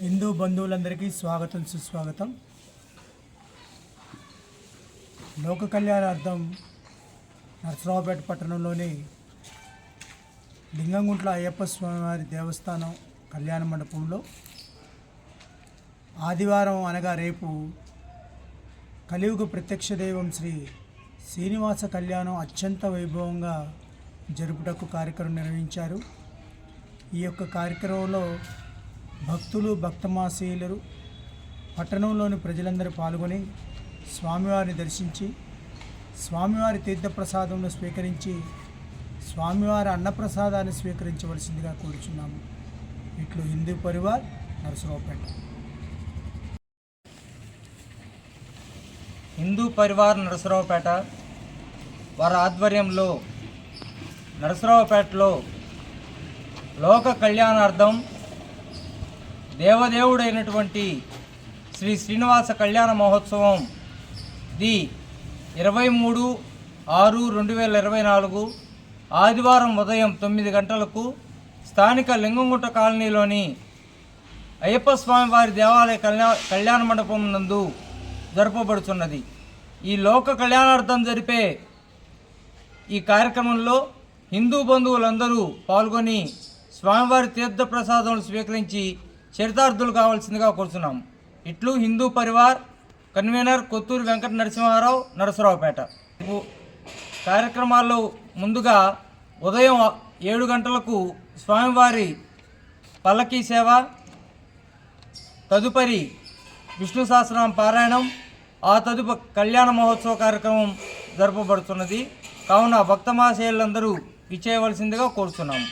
హిందూ బంధువులందరికీ స్వాగతం సుస్వాగతం. లోక కళ్యాణార్థం నరసరావుపేట పట్టణంలోని లింగంగుంట్ల అయ్యప్ప స్వామివారి దేవస్థానం కళ్యాణ మండపంలో ఆదివారం అనగా రేపు కలియుగ ప్రత్యక్ష దైవం శ్రీ శ్రీనివాస కళ్యాణం అత్యంత వైభవంగా జరుపుటకు కార్యక్రమం నిర్వహించారు. ఈ యొక్క కార్యక్రమంలో భక్తులు భక్తమాశీయులు పట్టణంలోని ప్రజలందరూ పాల్గొని స్వామివారిని దర్శించి స్వామివారి తీర్థప్రసాదంను స్వీకరించి స్వామివారి అన్నప్రసాదాన్ని స్వీకరించవలసిందిగా కోరుచున్నాము. ఇట్లు హిందూ పరివార్ నరసరావుపేట. హిందూ పరివార్ నరసరావుపేట. వారి ఆధ్వర్యంలో నరసరావుపేటలో లోక కళ్యాణార్థం దేవదేవుడైనటువంటి శ్రీ శ్రీనివాస కళ్యాణ మహోత్సవం ది ఇరవై మూడు ఆరు రెండు వేల ఇరవై నాలుగు ఆదివారం ఉదయం తొమ్మిది గంటలకు స్థానిక లింగంగుట్ట కాలనీలోని అయ్యప్ప స్వామి వారి దేవాలయ కళ్యాణ కళ్యాణ మండపం నందు జరపబడుతున్నది ఈ లోక కళ్యాణార్థం జరిపే ఈ కార్యక్రమంలో హిందూ బంధువులందరూ పాల్గొని స్వామివారి తీర్థ ప్రసాదములు స్వీకరించి చరితార్థులు కావాల్సిందిగా కోరుతున్నాం. ఇట్లు హిందూ పరివార్ కన్వీనర్ కొత్తూరు వెంకట నరసింహారావు నరసరావుపేట. కార్యక్రమాల్లో ముందుగా ఉదయం ఏడు గంటలకు స్వామివారి పల్లకీ సేవ తదుపరి విష్ణు సహస్రనామ పారాయణం ఆ తదుప కళ్యాణ మహోత్సవ కార్యక్రమం జరపబడుతున్నది. కావున భక్తమాశయులందరూ ఇచ్చేయవలసిందిగా కోరుతున్నాము